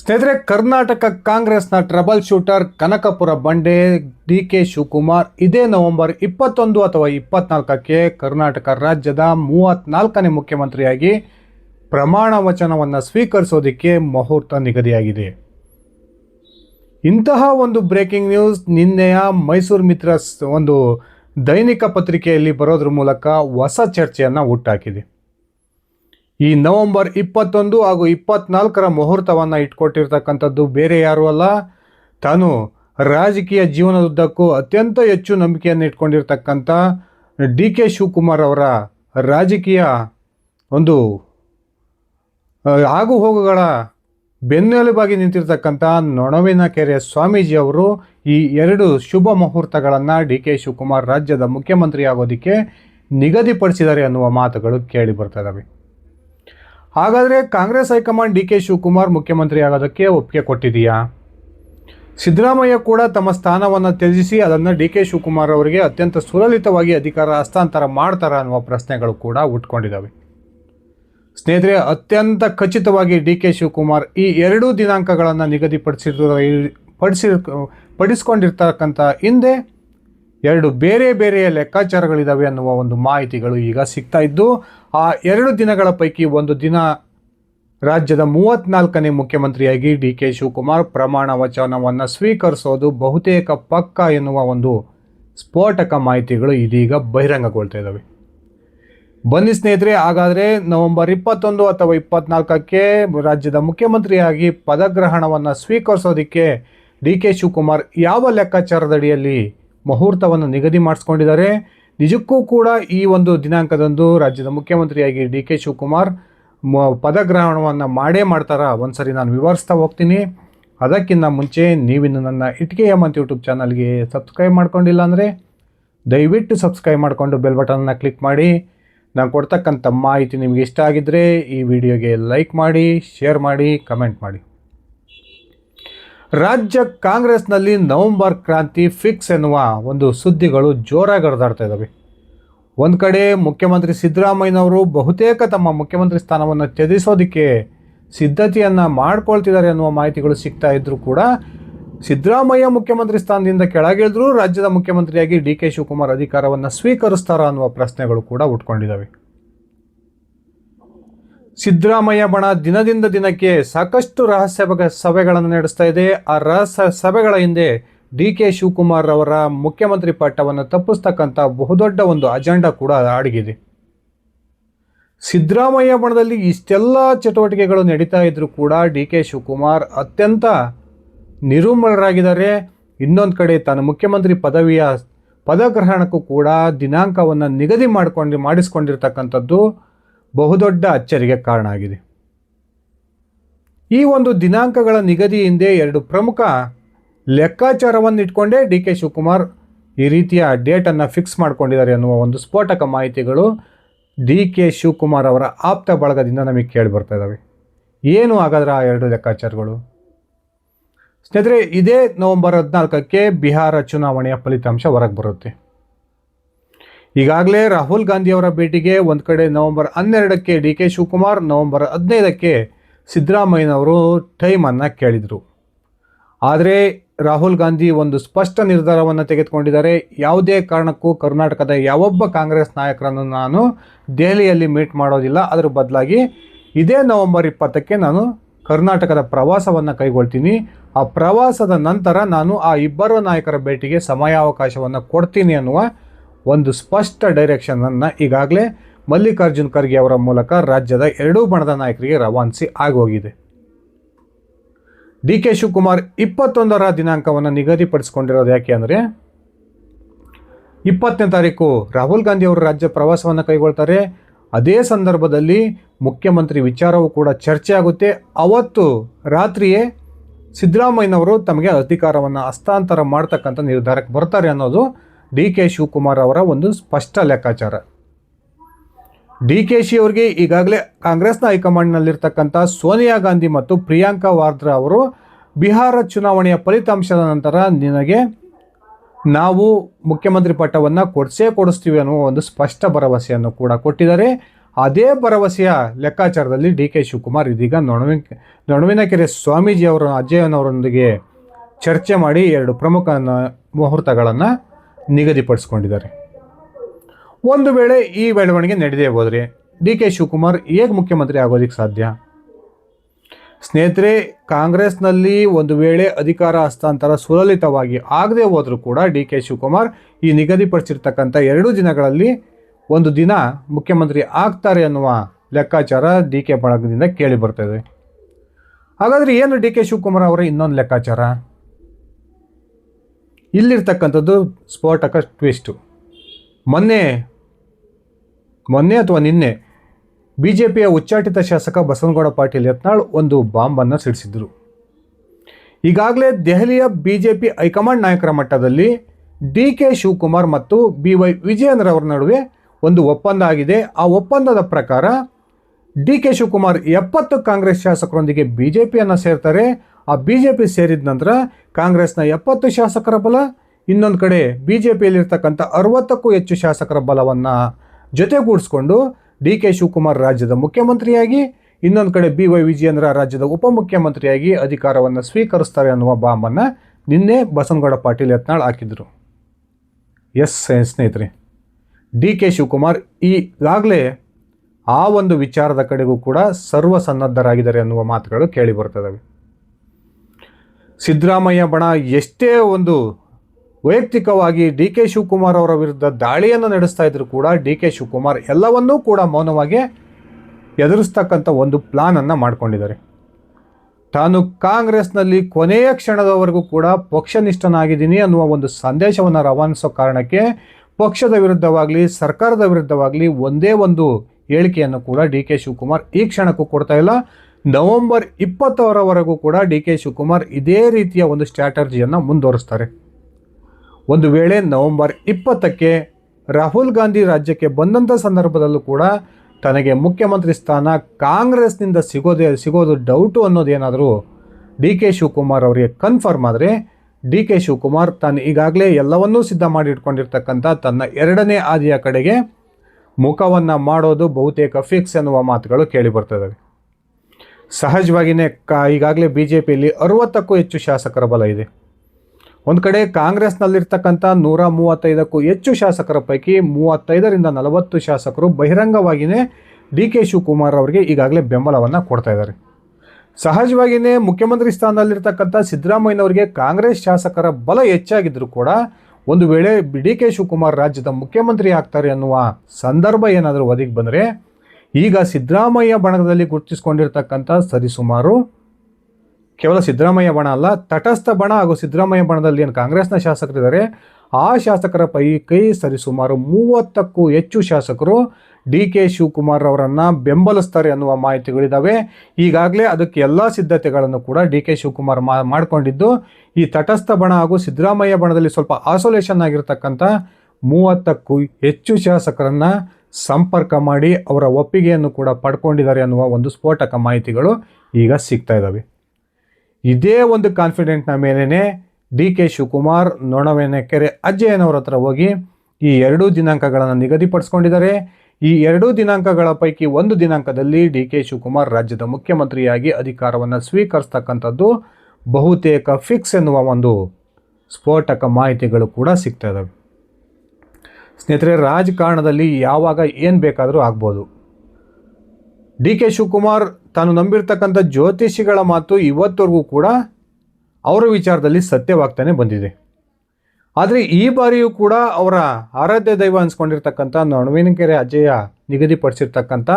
ಸ್ನೇಹಿತರೆ, ಕರ್ನಾಟಕ ಕಾಂಗ್ರೆಸ್ನ trouble shooter Kanakapura ಬಂಡೆ ಡಿ ಕೆ ಶಿವಕುಮಾರ್ ಇದೇ ನವೆಂಬರ್ ಇಪ್ಪತ್ತೊಂದು ಅಥವಾ ಇಪ್ಪತ್ನಾಲ್ಕಕ್ಕೆ ಕರ್ನಾಟಕ ರಾಜ್ಯದ ಮೂವತ್ನಾಲ್ಕನೇ ಮುಖ್ಯಮಂತ್ರಿಯಾಗಿ ಪ್ರಮಾಣ ವಚನವನ್ನು ಸ್ವೀಕರಿಸೋದಕ್ಕೆ ಮುಹೂರ್ತ ನಿಗದಿಯಾಗಿದೆ. ಇಂತಹ ಒಂದು ಬ್ರೇಕಿಂಗ್ ನ್ಯೂಸ್ ನಿನ್ನೆಯ ಮೈಸೂರು ಮಿತ್ರಸ್ ಒಂದು ದೈನಿಕ ಪತ್ರಿಕೆಯಲ್ಲಿ ಬರೋದ್ರ ಮೂಲಕ ಹೊಸ ಚರ್ಚೆಯನ್ನು ಹುಟ್ಟಾಕಿದೆ. ಈ ನವೆಂಬರ್ ಇಪ್ಪತ್ತೊಂದು ಹಾಗೂ ಇಪ್ಪತ್ನಾಲ್ಕರ ಮುಹೂರ್ತವನ್ನು ಇಟ್ಕೊಟ್ಟಿರ್ತಕ್ಕಂಥದ್ದು ಬೇರೆ ಯಾರೂ ಅಲ್ಲ. ತಾನು ರಾಜಕೀಯ ಜೀವನದುದ್ದಕ್ಕೂ ಅತ್ಯಂತ ಹೆಚ್ಚು ನಂಬಿಕೆಯನ್ನು ಇಟ್ಕೊಂಡಿರ್ತಕ್ಕಂಥ ಡಿ ಕೆ ಶಿವಕುಮಾರ್ ಅವರ ರಾಜಕೀಯ ಒಂದು ಆಗು ಹೋಗುಗಳ ಬೆನ್ನೆಲುಬಾಗಿ ನಿಂತಿರ್ತಕ್ಕಂಥ ನೊಣವಿನ ಕೆರೆ ಸ್ವಾಮೀಜಿ ಅವರು ಈ ಎರಡು ಶುಭ ಮುಹೂರ್ತಗಳನ್ನು ಡಿ ಕೆ ಶಿವಕುಮಾರ್ ರಾಜ್ಯದ ಮುಖ್ಯಮಂತ್ರಿ ಆಗೋದಕ್ಕೆ ನಿಗದಿಪಡಿಸಿದ್ದಾರೆ ಅನ್ನುವ ಮಾತುಗಳು ಕೇಳಿ ಬರ್ತಾ ಇದ್ದಾವೆ ಹಾಗಾದರೆ Congress high command D K Shivakumar ಮುಖ್ಯಮಂತ್ರಿ ಆಗೋದಕ್ಕೆ ಒಪ್ಪಿಗೆ ಕೊಟ್ಟಿದೆಯಾ ಸಿದ್ದರಾಮಯ್ಯ ಕೂಡ ತಮ್ಮ ಸ್ಥಾನವನ್ನು ತ್ಯಜಿಸಿ ಅದನ್ನು ಡಿ ಕೆ ಶಿವಕುಮಾರ್ ಅವರಿಗೆ ಅತ್ಯಂತ ಸುಲಲಿತವಾಗಿ ಅಧಿಕಾರ ಹಸ್ತಾಂತರ ಮಾಡ್ತಾರಾ ಅನ್ನುವ ಪ್ರಶ್ನೆಗಳು ಕೂಡ ಉಟ್ಕೊಂಡಿದ್ದಾವೆ. ಸ್ನೇಹಿತರೆ, ಅತ್ಯಂತ ಖಚಿತವಾಗಿ ಡಿ ಕೆ ಶಿವಕುಮಾರ್ ಈ ಎರಡೂ ದಿನಾಂಕಗಳನ್ನು ನಿಗದಿಪಡಿಸಿರೋ ಪಡಿಸಿ ಪಡಿಸ್ಕೊಂಡಿರ್ತಕ್ಕಂಥ ಹಿಂದೆ ಎರಡು ಬೇರೆ ಬೇರೆ ಲೆಕ್ಕಾಚಾರಗಳಿದ್ದಾವೆ ಅನ್ನುವ ಒಂದು ಮಾಹಿತಿಗಳು ಈಗ ಸಿಗ್ತಾ ಇದ್ದು, ಆ ಎರಡು ದಿನಗಳ ಪೈಕಿ ಒಂದು ದಿನ ರಾಜ್ಯದ ಮೂವತ್ನಾಲ್ಕನೇ ಮುಖ್ಯಮಂತ್ರಿಯಾಗಿ ಡಿ ಕೆ ಶಿವಕುಮಾರ್ ಪ್ರಮಾಣ ವಚನವನ್ನು ಸ್ವೀಕರಿಸೋದು ಬಹುತೇಕ ಪಕ್ಕ ಎನ್ನುವ ಒಂದು ಸ್ಫೋಟಕ ಮಾಹಿತಿಗಳು ಇದೀಗ ಬಹಿರಂಗಗೊಳ್ತಾ ಇದ್ದಾವೆ ಬನ್ನಿ ಸ್ನೇಹಿತರೆ, ಹಾಗಾದರೆ ನವೆಂಬರ್ ಇಪ್ಪತ್ತೊಂದು ಅಥವಾ ಇಪ್ಪತ್ನಾಲ್ಕಕ್ಕೆ ರಾಜ್ಯದ ಮುಖ್ಯಮಂತ್ರಿಯಾಗಿ ಪದಗ್ರಹಣವನ್ನು ಸ್ವೀಕರಿಸೋದಕ್ಕೆ ಡಿ ಕೆ ಶಿವಕುಮಾರ್ ಯಾವ ಲೆಕ್ಕಾಚಾರದಡಿಯಲ್ಲಿ ಮುಹೂರ್ತವನ್ನು ನಿಗದಿ ಮಾಡಿಸ್ಕೊಂಡಿದ್ದಾರೆ. ನಿಜಕ್ಕೂ ಕೂಡ ಈ ಒಂದು ದಿನಾಂಕದಂದು ರಾಜ್ಯದ ಮುಖ್ಯಮಂತ್ರಿಯಾಗಿ ಡಿ ಕೆ ಶಿವಕುಮಾರ್ ಮ, ಪದಗ್ರಹಣವನ್ನು ಮಾಡೇ ಮಾಡ್ತಾರಾ. ಒಂದ್ಸರಿ ನಾನು ವಿವರಿಸ್ತಾ ಹೋಗ್ತೀನಿ. ಅದಕ್ಕಿಂತ ಮುಂಚೆ ನೀವಿನ್ನು ನನ್ನ ಇಟ್ಕೆ ಅಂತ ಯೂಟ್ಯೂಬ್ ಚಾನಲ್ಗೆ ಸಬ್ಸ್ಕ್ರೈಬ್ ಮಾಡ್ಕೊಂಡಿಲ್ಲ ಅಂದರೆ ದಯವಿಟ್ಟು ಸಬ್ಸ್ಕ್ರೈಬ್ ಮಾಡಿಕೊಂಡು ಬೆಲ್ ಬಟನನ್ನು ಕ್ಲಿಕ್ ಮಾಡಿ. ನಾನು ಕೊಡ್ತಕ್ಕಂಥ ಮಾಹಿತಿ ನಿಮಗೆ ಇಷ್ಟ ಆಗಿದ್ದರೆ ಈ ವಿಡಿಯೋಗೆ ಲೈಕ್ ಮಾಡಿ, ಶೇರ್ ಮಾಡಿ, ಕಮೆಂಟ್ ಮಾಡಿ. ರಾಜ್ಯ ಕಾಂಗ್ರೆಸ್ನಲ್ಲಿ ನವೆಂಬರ್ ಕ್ರಾಂತಿ ಫಿಕ್ಸ್ ಎನ್ನುವ ಒಂದು ಸುದ್ದಿಗಳು ಜೋರಾಗಿ ಹರಿದಾಡ್ತಾ ಇದ್ದಾವೆ ಒಂದು ಕಡೆ ಮುಖ್ಯಮಂತ್ರಿ ಸಿದ್ದರಾಮಯ್ಯನವರು ಬಹುತೇಕ ತಮ್ಮ ಮುಖ್ಯಮಂತ್ರಿ ಸ್ಥಾನವನ್ನು ತ್ಯಜಿಸೋದಕ್ಕೆ ಸಿದ್ಧತೆಯನ್ನು ಮಾಡ್ಕೊಳ್ತಿದ್ದಾರೆ ಅನ್ನುವ ಮಾಹಿತಿಗಳು ಸಿಗ್ತಾ ಇದ್ದರೂ ಕೂಡ ಸಿದ್ದರಾಮಯ್ಯ ಮುಖ್ಯಮಂತ್ರಿ ಸ್ಥಾನದಿಂದ ಕೆಳಗಿಳಿದ್ರೂ ರಾಜ್ಯದ ಮುಖ್ಯಮಂತ್ರಿಯಾಗಿ ಡಿ ಕೆ ಶಿವಕುಮಾರ್ ಅಧಿಕಾರವನ್ನು ಸ್ವೀಕರಿಸ್ತಾರಾ ಅನ್ನುವ ಪ್ರಶ್ನೆಗಳು ಕೂಡ ಉಟ್ಕೊಂಡಿದ್ದಾವೆ ಸಿದ್ದರಾಮಯ್ಯ ಬಣ ದಿನದಿಂದ ದಿನಕ್ಕೆ ಸಾಕಷ್ಟು ರಹಸ್ಯ ಸಭೆಗಳನ್ನು ನಡೆಸ್ತಾ ಇದೆ. ಆ ರಹಸ್ಯ ಸಭೆಗಳ ಹಿಂದೆ ಡಿ ಕೆ ಶಿವಕುಮಾರ್ ಅವರ ಮುಖ್ಯಮಂತ್ರಿ ಪಟ್ಟವನ್ನು ತಪ್ಪಿಸ್ತಕ್ಕಂಥ ಬಹುದೊಡ್ಡ ಒಂದು ಅಜೆಂಡಾ ಕೂಡ ಅಡಗಿದೆ. ಸಿದ್ದರಾಮಯ್ಯ ಬಣದಲ್ಲಿ ಇಷ್ಟೆಲ್ಲ ಚಟುವಟಿಕೆಗಳು ನಡೀತಾ ಇದ್ದರೂ ಕೂಡ ಡಿ ಕೆ ಶಿವಕುಮಾರ್ ಅತ್ಯಂತ ನಿರುಮ್ಮಳರಾಗಿದ್ದಾರೆ ಇನ್ನೊಂದು ಕಡೆ ತಾನು ಮುಖ್ಯಮಂತ್ರಿ ಪದವಿಯ ಪದಗ್ರಹಣಕ್ಕೂ ಕೂಡ ದಿನಾಂಕವನ್ನು ನಿಗದಿ ಮಾಡಿಕೊಂಡು ಮಾಡಿಸ್ಕೊಂಡಿರ್ತಕ್ಕಂಥದ್ದು ಬಹುದೊಡ್ಡ ಅಚ್ಚರಿಗೆ ಕಾರಣ ಆಗಿದೆ ಈ ಒಂದು ದಿನಾಂಕಗಳ ನಿಗದಿ ಹಿಂದೆ ಎರಡು ಪ್ರಮುಖ ಲೆಕ್ಕಾಚಾರವನ್ನು ಇಟ್ಕೊಂಡೇ ಡಿ ಕೆ ಶಿವಕುಮಾರ್ ಈ ರೀತಿಯ ಡೇಟನ್ನು ಫಿಕ್ಸ್ ಮಾಡ್ಕೊಂಡಿದ್ದಾರೆ ಅನ್ನುವ ಒಂದು ಸ್ಫೋಟಕ ಮಾಹಿತಿಗಳು ಡಿ ಕೆ ಶಿವಕುಮಾರ್ ಅವರ ಆಪ್ತ ಬಳಗದಿಂದ ನಮಗೆ ಕೇಳಿ ಬರ್ತಾ ಇದ್ದಾವೆ ಏನು ಹಾಗಾದ್ರೆ ಆ ಎರಡು ಲೆಕ್ಕಾಚಾರಗಳು? ಸ್ನೇಹಿತರೆ, ಇದೇ ನವೆಂಬರ್ ಹದಿನಾಲ್ಕಕ್ಕೆ ಬಿಹಾರ ಚುನಾವಣೆಯ ಫಲಿತಾಂಶ ಹೊರಗೆ ಬರುತ್ತೆ. ಈಗಾಗಲೇ ರಾಹುಲ್ ಗಾಂಧಿಯವರ ಭೇಟಿಗೆ ಒಂದು ಕಡೆ ನವೆಂಬರ್ ಹನ್ನೆರಡಕ್ಕೆ ಡಿ ಕೆ ಶಿವಕುಮಾರ್, ನವೆಂಬರ್ ಹದಿನೈದಕ್ಕೆ ಸಿದ್ದರಾಮಯ್ಯನವರು ಟೈಮನ್ನು ಕೇಳಿದರು. ಆದರೆ ರಾಹುಲ್ ಗಾಂಧಿ ಒಂದು ಸ್ಪಷ್ಟ ನಿರ್ಧಾರವನ್ನು ತೆಗೆದುಕೊಂಡಿದ್ದಾರೆ. ಯಾವುದೇ ಕಾರಣಕ್ಕೂ ಕರ್ನಾಟಕದ ಯಾವೊಬ್ಬ ಕಾಂಗ್ರೆಸ್ ನಾಯಕರನ್ನು ನಾನು ದೆಹಲಿಯಲ್ಲಿ ಮೀಟ್ ಮಾಡೋದಿಲ್ಲ. ಅದರ ಬದಲಾಗಿ ಇದೇ ನವೆಂಬರ್ ಇಪ್ಪತ್ತಕ್ಕೆ ನಾನು ಕರ್ನಾಟಕದ ಪ್ರವಾಸವನ್ನು ಕೈಗೊಳ್ತೀನಿ. ಆ ಪ್ರವಾಸದ ನಂತರ ನಾನು ಆ ಇಬ್ಬರು ನಾಯಕರ ಭೇಟಿಗೆ ಸಮಯಾವಕಾಶವನ್ನು ಕೊಡ್ತೀನಿ ಅನ್ನುವ ಒಂದು ಸ್ಪಷ್ಟ ಡೈರೆಕ್ಷನನ್ನು ಈಗಾಗಲೇ ಮಲ್ಲಿಕಾರ್ಜುನ್ ಖರ್ಗೆ ಅವರ ಮೂಲಕ ರಾಜ್ಯದ ಎರಡೂ ಬಣದ ನಾಯಕರಿಗೆ ರವಾನಿಸಿ ಆಗೋಗಿದೆ. ಡಿ ಕೆ ಶಿವಕುಮಾರ್ ಇಪ್ಪತ್ತೊಂದರ ದಿನಾಂಕವನ್ನು ನಿಗದಿಪಡಿಸಿಕೊಂಡಿರೋದು ಯಾಕೆ ಅಂದರೆ, ಇಪ್ಪತ್ತನೇ ತಾರೀಕು ರಾಹುಲ್ ಗಾಂಧಿ ಅವರು ರಾಜ್ಯ ಪ್ರವಾಸವನ್ನು ಕೈಗೊಳ್ತಾರೆ. ಅದೇ ಸಂದರ್ಭದಲ್ಲಿ ಮುಖ್ಯಮಂತ್ರಿ ವಿಚಾರವೂ ಕೂಡ ಚರ್ಚೆ ಆಗುತ್ತೆ. ಅವತ್ತು ರಾತ್ರಿಯೇ ಸಿದ್ದರಾಮಯ್ಯನವರು ತಮಗೆ ಅಧಿಕಾರವನ್ನು ಹಸ್ತಾಂತರ ಮಾಡ್ತಕ್ಕಂಥ ನಿರ್ಧಾರಕ್ಕೆ ಬರ್ತಾರೆ ಅನ್ನೋದು ಡಿ ಕೆ ಶಿವಕುಮಾರ್ ಅವರ ಒಂದು ಸ್ಪಷ್ಟ ಲೆಕ್ಕಾಚಾರ. ಡಿ ಕೆ ಶಿ ಅವರಿಗೆ ಈಗಾಗಲೇ ಕಾಂಗ್ರೆಸ್ನ ಹೈಕಮಾಂಡ್ನಲ್ಲಿರ್ತಕ್ಕಂಥ ಸೋನಿಯಾ ಗಾಂಧಿ ಮತ್ತು ಪ್ರಿಯಾಂಕಾ ವಾದ್ರಾ ಅವರು ಬಿಹಾರ ಚುನಾವಣೆಯ ಫಲಿತಾಂಶದ ನಂತರ ನಿನಗೆ ನಾವು ಮುಖ್ಯಮಂತ್ರಿ ಪಟ್ಟವನ್ನು ಕೊಡಿಸೇ ಕೊಡಿಸ್ತೀವಿ ಅನ್ನುವ ಒಂದು ಸ್ಪಷ್ಟ ಭರವಸೆಯನ್ನು ಕೂಡ ಕೊಟ್ಟಿದ್ದಾರೆ. ಅದೇ ಭರವಸೆಯ ಲೆಕ್ಕಾಚಾರದಲ್ಲಿ ಡಿ ಕೆ ಶಿವಕುಮಾರ್ ಇದೀಗ ನೊಣವಿನ ನೊಣವಿನಕೆರೆ ಸ್ವಾಮೀಜಿ ಅವರ ಅಜ್ಜಯ್ಯನವರೊಂದಿಗೆ ಚರ್ಚೆ ಮಾಡಿ ಎರಡು ಪ್ರಮುಖ ಮುಹೂರ್ತಗಳನ್ನು ನಿಗದಿಪಡಿಸ್ಕೊಂಡಿದ್ದಾರೆ. ಒಂದು ವೇಳೆ ಈ ಬೆಳವಣಿಗೆ ನಡೆದೇ ಹೋದರೆ ಡಿ ಕೆ ಶಿವಕುಮಾರ್ ಹೇಗೆ ಮುಖ್ಯಮಂತ್ರಿ ಆಗೋದಕ್ಕೆ ಸಾಧ್ಯ? ಸ್ನೇಹಿತರೆ, ಕಾಂಗ್ರೆಸ್ನಲ್ಲಿ ಒಂದು ವೇಳೆ ಅಧಿಕಾರ ಹಸ್ತಾಂತರ ಸುಲಲಿತವಾಗಿ ಆಗದೆ ಹೋದರೂ ಕೂಡ ಡಿ ಕೆ ಶಿವಕುಮಾರ್ ಈ ನಿಗದಿಪಡಿಸಿರ್ತಕ್ಕಂಥ ಎರಡು ದಿನಗಳಲ್ಲಿ ಒಂದು ದಿನ ಮುಖ್ಯಮಂತ್ರಿ ಆಗ್ತಾರೆ ಅನ್ನುವ ಲೆಕ್ಕಾಚಾರ ಡಿ ಕೆ ಬಳಗದಿಂದ ಕೇಳಿ ಬರ್ತದೆ. ಹಾಗಾದರೆ ಏನು ಡಿ ಕೆ ಶಿವಕುಮಾರ್ ಅವರ ಇನ್ನೊಂದು ಲೆಕ್ಕಾಚಾರ? ಇಲ್ಲಿರ್ತಕ್ಕಂಥದ್ದು ಸ್ಫೋಟಕ ಟ್ವಿಸ್ಟು ಮೊನ್ನೆ ಮೊನ್ನೆ ಅಥವಾ ನಿನ್ನೆ ಬಿ ಜೆ ಪಿಯ ಉಚ್ಚಾಟಿತ ಶಾಸಕ ಬಸವನಗೌಡ ಪಾಟೀಲ್ ಯತ್ನಾಳ್ ಒಂದು ಬಾಂಬನ್ನು ಸಿಡಿಸಿದ್ರು. ಈಗಾಗಲೇ ದೆಹಲಿಯ ಬಿ ಜೆ ಪಿ ಹೈಕಮಾಂಡ್ ನಾಯಕರ ಮಟ್ಟದಲ್ಲಿ ಡಿ ಕೆ ಶಿವಕುಮಾರ್ ಮತ್ತು ಬಿ ವೈ ವಿಜಯೇಂದ್ರ ಅವರ ನಡುವೆ ಒಂದು ಒಪ್ಪಂದ ಆಗಿದೆ. ಆ ಒಪ್ಪಂದದ ಪ್ರಕಾರ ಡಿ ಕೆ ಶಿವಕುಮಾರ್ ಎಪ್ಪತ್ತು ಕಾಂಗ್ರೆಸ್ ಶಾಸಕರೊಂದಿಗೆ ಬಿ ಜೆ ಪಿಯನ್ನು ಸೇರ್ತಾರೆ. ಆ ಬಿ ಜೆ ಪಿ ಸೇರಿದ ನಂತರ ಕಾಂಗ್ರೆಸ್ನ ಎಪ್ಪತ್ತು ಶಾಸಕರ ಬಲ, ಇನ್ನೊಂದು ಕಡೆ ಬಿ ಜೆ ಪಿಯಲ್ಲಿರ್ತಕ್ಕಂಥ ಅರವತ್ತಕ್ಕೂ ಹೆಚ್ಚು ಶಾಸಕರ ಬಲವನ್ನು ಜೊತೆಗೂಡಿಸ್ಕೊಂಡು ಡಿ ಕೆ ಶಿವಕುಮಾರ್ ರಾಜ್ಯದ ಮುಖ್ಯಮಂತ್ರಿಯಾಗಿ, ಇನ್ನೊಂದು ಕಡೆ ಬಿ ವೈ ವಿಜಯೇಂದ್ರ ರಾಜ್ಯದ ಉಪಮುಖ್ಯಮಂತ್ರಿಯಾಗಿ ಅಧಿಕಾರವನ್ನು ಸ್ವೀಕರಿಸ್ತಾರೆ ಅನ್ನುವ ಬಾಂಬನ್ನು ನಿನ್ನೆ ಬಸವನಗೌಡ ಪಾಟೀಲ್ ಯತ್ನಾಳ್ ಹಾಕಿದ್ರು. ಎಸ್ ಸ್ನೇಹಿತರೆ, ಡಿ ಕೆ ಶಿವಕುಮಾರ್ ಈಗಾಗಲೇ ಆ ಒಂದು ವಿಚಾರದ ಕಡೆಗೂ ಕೂಡ ಸರ್ವಸನ್ನದ್ಧರಾಗಿದ್ದಾರೆ ಅನ್ನುವ ಮಾತುಗಳು ಕೇಳಿ ಬರ್ತದವೆ. ಸಿದ್ದರಾಮಯ್ಯ ಬಣ ಎಷ್ಟೇ ಒಂದು ವೈಯಕ್ತಿಕವಾಗಿ ಡಿ ಕೆ ಶಿವಕುಮಾರ್ ಅವರ ವಿರುದ್ಧ ದಾಳಿಯನ್ನು ನಡೆಸ್ತಾ ಇದ್ರು ಕೂಡ ಡಿ ಕೆ ಶಿವಕುಮಾರ್ ಎಲ್ಲವನ್ನೂ ಕೂಡ ಮೌನವಾಗಿ ಎದುರಿಸ್ತಕ್ಕಂಥ ಒಂದು ಪ್ಲಾನನ್ನು ಮಾಡಿಕೊಂಡಿದ್ದಾರೆ. ತಾನು ಕಾಂಗ್ರೆಸ್ನಲ್ಲಿ ಕೊನೆಯ ಕ್ಷಣದವರೆಗೂ ಕೂಡ ಪಕ್ಷನಿಷ್ಠನಾಗಿದ್ದೀನಿ ಅನ್ನುವ ಒಂದು ಸಂದೇಶವನ್ನು ರವಾನಿಸೋ ಕಾರಣಕ್ಕೆ ಪಕ್ಷದ ವಿರುದ್ಧವಾಗಲಿ, ಸರ್ಕಾರದ ವಿರುದ್ಧವಾಗಲಿ ಒಂದೇ ಒಂದು ಹೇಳಿಕೆಯನ್ನು ಕೂಡ ಡಿ ಕೆ ಶಿವಕುಮಾರ್ ಈ ಕ್ಷಣಕ್ಕೂ ಕೊಡ್ತಾ ಇಲ್ಲ. ನವೆಂಬರ್ ಇಪ್ಪತ್ತರವರೆಗೂ ಕೂಡ ಡಿ ಕೆ ಶಿವಕುಮಾರ್ ಇದೇ ರೀತಿಯ ಒಂದು ಸ್ಟ್ರಾಟಜಿಯನ್ನು ಮುಂದುವರಿಸ್ತಾರೆ. ಒಂದು ವೇಳೆ ನವೆಂಬರ್ ಇಪ್ಪತ್ತಕ್ಕೆ ರಾಹುಲ್ ಗಾಂಧಿ ರಾಜ್ಯಕ್ಕೆ ಬಂದಂಥ ಸಂದರ್ಭದಲ್ಲೂ ಕೂಡ ತನಗೆ ಮುಖ್ಯಮಂತ್ರಿ ಸ್ಥಾನ ಕಾಂಗ್ರೆಸ್ನಿಂದ ಸಿಗೋದೇ ಸಿಗೋದು ಡೌಟು ಅನ್ನೋದೇನಾದರೂ ಡಿ ಕೆ ಶಿವಕುಮಾರ್ ಅವರಿಗೆ ಕನ್ಫರ್ಮ್ ಆದರೆ ಡಿ ಕೆ ಶಿವಕುಮಾರ್ ತಾನು ಈಗಾಗಲೇ ಎಲ್ಲವನ್ನೂ ಸಿದ್ಧ ಮಾಡಿ ಇಟ್ಕೊಂಡಿರ್ತಕ್ಕಂಥ ತನ್ನ ಎರಡನೇ ಆದಿಯ ಕಡೆಗೆ ಮುಖವನ್ನು ಮಾಡೋದು ಬಹುತೇಕ ಫಿಕ್ಸ್ ಎನ್ನುವ ಮಾತುಗಳು ಕೇಳಿ ಬರ್ತವೆ ಸಹಜವಾಗಿಯೇ ಕಾ ಈಗಾಗಲೇ ಬಿ ಜೆ ಪಿಯಲ್ಲಿ ಅರುವತ್ತಕ್ಕೂ ಹೆಚ್ಚು ಶಾಸಕರ ಬಲ ಇದೆ. ಒಂದು ಕಡೆ ಕಾಂಗ್ರೆಸ್ನಲ್ಲಿರ್ತಕ್ಕಂಥ ನೂರ ಮೂವತ್ತೈದಕ್ಕೂ ಹೆಚ್ಚು ಶಾಸಕರ ಪೈಕಿ ಮೂವತ್ತೈದರಿಂದ ನಲವತ್ತು ಶಾಸಕರು ಬಹಿರಂಗವಾಗಿಯೇ ಡಿ ಕೆ ಶಿವಕುಮಾರ್ ಅವರಿಗೆ ಈಗಾಗಲೇ ಬೆಂಬಲವನ್ನು ಕೊಡ್ತಾ ಇದ್ದಾರೆ. ಸಹಜವಾಗಿಯೇ ಮುಖ್ಯಮಂತ್ರಿ ಸ್ಥಾನದಲ್ಲಿರ್ತಕ್ಕಂಥ ಸಿದ್ದರಾಮಯ್ಯನವರಿಗೆ ಕಾಂಗ್ರೆಸ್ ಶಾಸಕರ ಬಲ ಹೆಚ್ಚಾಗಿದ್ದರೂ ಕೂಡ ಒಂದು ವೇಳೆ ಡಿ ಕೆ ಶಿವಕುಮಾರ್ ರಾಜ್ಯದ ಮುಖ್ಯಮಂತ್ರಿ ಆಗ್ತಾರೆ ಅನ್ನುವ ಸಂದರ್ಭ ಏನಾದರೂ ಒದಗಿ ಬಂದರೆ ಈಗ ಸಿದ್ದರಾಮಯ್ಯ ಬಣದಲ್ಲಿ ಗುರುತಿಸ್ಕೊಂಡಿರ್ತಕ್ಕಂಥ ಸರಿಸುಮಾರು ಕೇವಲ ಸಿದ್ದರಾಮಯ್ಯ ಬಣ ಅಲ್ಲ, ತಟಸ್ಥ ಬಣ ಹಾಗೂ ಸಿದ್ದರಾಮಯ್ಯ ಬಣದಲ್ಲಿ ಏನು ಕಾಂಗ್ರೆಸ್ನ ಶಾಸಕರಿದ್ದಾರೆ, ಆ ಶಾಸಕರ ಪೈಕಿ ಸರಿಸುಮಾರು ಮೂವತ್ತಕ್ಕೂ ಹೆಚ್ಚು ಶಾಸಕರು ಡಿ ಕೆ ಶಿವಕುಮಾರ್ ಅವರನ್ನು ಬೆಂಬಲಿಸ್ತಾರೆ ಅನ್ನುವ ಮಾಹಿತಿಗಳಿದ್ದಾವೆ ಈಗಾಗಲೇ ಅದಕ್ಕೆ ಎಲ್ಲ ಸಿದ್ಧತೆಗಳನ್ನು ಕೂಡ ಡಿ ಕೆ ಶಿವಕುಮಾರ್ ಮಾ, ಮಾಡಿಕೊಂಡಿದ್ದು, ಈ ತಟಸ್ಥ ಬಣ ಹಾಗೂ ಸಿದ್ದರಾಮಯ್ಯ ಬಣದಲ್ಲಿ ಸ್ವಲ್ಪ ಆಸೋಲೇಷನ್ ಆಗಿರ್ತಕ್ಕಂಥ ಮೂವತ್ತಕ್ಕೂ ಹೆಚ್ಚು ಶಾಸಕರನ್ನು ಸಂಪರ್ಕ ಮಾಡಿ ಅವರ ಒಪ್ಪಿಗೆಯನ್ನು ಕೂಡ ಪಡ್ಕೊಂಡಿದ್ದಾರೆ ಅನ್ನುವ ಒಂದು ಸ್ಫೋಟಕ ಮಾಹಿತಿಗಳು ಈಗ ಸಿಗ್ತಾ ಇದ್ದಾವೆ ಇದೇ ಒಂದು ಕಾನ್ಫಿಡೆಂಟ್ನ ಮೇಲೇ ಡಿ ಕೆ ಶಿವಕುಮಾರ್ ನೊಣವೆನಕೆರೆ ಅಜ್ಜಯ್ಯನವರ ಹತ್ರ ಹೋಗಿ ಈ ಎರಡೂ ದಿನಾಂಕಗಳನ್ನು ನಿಗದಿಪಡಿಸ್ಕೊಂಡಿದ್ದಾರೆ. ಈ ಎರಡೂ ದಿನಾಂಕಗಳ ಪೈಕಿ ಒಂದು ದಿನಾಂಕದಲ್ಲಿ ಡಿ ಕೆ ಶಿವಕುಮಾರ್ ರಾಜ್ಯದ ಮುಖ್ಯಮಂತ್ರಿಯಾಗಿ ಅಧಿಕಾರವನ್ನು ಸ್ವೀಕರಿಸ್ತಕ್ಕಂಥದ್ದು ಬಹುತೇಕ ಫಿಕ್ಸ್ ಎನ್ನುವ ಒಂದು ಸ್ಫೋಟಕ ಮಾಹಿತಿಗಳು ಕೂಡ ಸಿಗ್ತಾ ಇದ್ದಾವೆ ಸ್ನೇಹಿತರೆ, ರಾಜಕಾರಣದಲ್ಲಿ ಯಾವಾಗ ಏನು ಬೇಕಾದರೂ ಆಗ್ಬೋದು. ಡಿ ಕೆ ಶಿವಕುಮಾರ್ ತಾನು ನಂಬಿರ್ತಕ್ಕಂಥ ಜ್ಯೋತಿಷಿಗಳ ಮಾತು ಇವತ್ತವರೆಗೂ ಕೂಡ ಅವರ ವಿಚಾರದಲ್ಲಿ ಸತ್ಯವಾಗ್ತಾನೆ ಬಂದಿದೆ. ಆದರೆ ಈ ಬಾರಿಯೂ ಕೂಡ ಅವರ ಆರಾಧ್ಯ ದೈವ ಅನ್ಸ್ಕೊಂಡಿರ್ತಕ್ಕಂಥ ನೊಣವಿನಕೆರೆ ಅಜಯ ನಿಗದಿಪಡಿಸಿರ್ತಕ್ಕಂಥ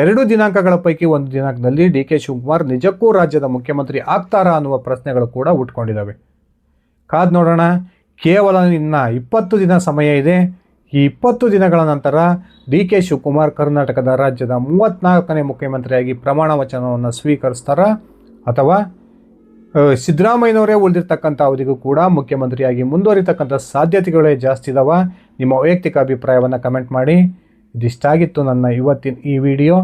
ಎರಡು ದಿನಾಂಕಗಳ ಪೈಕಿ ಒಂದು ದಿನಾಂಕದಲ್ಲಿ ಡಿ ಕೆ ಶಿವಕುಮಾರ್ ನಿಜಕ್ಕೂ ರಾಜ್ಯದ ಮುಖ್ಯಮಂತ್ರಿ ಆಗ್ತಾರಾ ಅನ್ನುವ ಪ್ರಶ್ನೆಗಳು ಕೂಡ ಉಟ್ಕೊಂಡಿದ್ದಾವೆ. ಕಾದ್ ನೋಡೋಣ, ಕೇವಲ ಇನ್ನು ಇಪ್ಪತ್ತು ದಿನ ಸಮಯ ಇದೆ. ಈ ಇಪ್ಪತ್ತು ದಿನಗಳ ನಂತರ ಡಿ ಕೆ ಶಿವಕುಮಾರ್ ಕರ್ನಾಟಕದ ರಾಜ್ಯದ ಮೂವತ್ತ್ನಾಲ್ಕನೇ ಮುಖ್ಯಮಂತ್ರಿಯಾಗಿ ಪ್ರಮಾಣ ವಚನವನ್ನು ಸ್ವೀಕರಿಸ್ತಾರಾ ಅಥವಾ ಸಿದ್ದರಾಮಯ್ಯನವರೇ ಉಳಿದಿರ್ತಕ್ಕಂಥ ಅವಧಿಗೂ ಕೂಡ ಮುಖ್ಯಮಂತ್ರಿಯಾಗಿ ಮುಂದುವರಿತಕ್ಕಂಥ ಸಾಧ್ಯತೆಗಳೇ ಜಾಸ್ತಿ ಇದಾವ. ನಿಮ್ಮ ವೈಯಕ್ತಿಕ ಅಭಿಪ್ರಾಯವನ್ನು ಕಮೆಂಟ್ ಮಾಡಿ. ಇದಿಷ್ಟಾಗಿತ್ತು ನನ್ನ ಇವತ್ತಿನ ಈ ವಿಡಿಯೋ.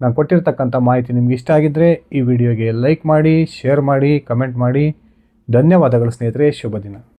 ನಾನು ಕೊಟ್ಟಿರ್ತಕ್ಕಂಥ ಮಾಹಿತಿ ನಿಮ್ಗೆ ಇಷ್ಟ ಆಗಿದ್ದರೆ ಈ ವಿಡಿಯೋಗೆ ಲೈಕ್ ಮಾಡಿ, ಶೇರ್ ಮಾಡಿ, ಕಮೆಂಟ್ ಮಾಡಿ. ಧನ್ಯವಾದಗಳು ಸ್ನೇಹಿತರೆ. ಶುಭ ದಿನ.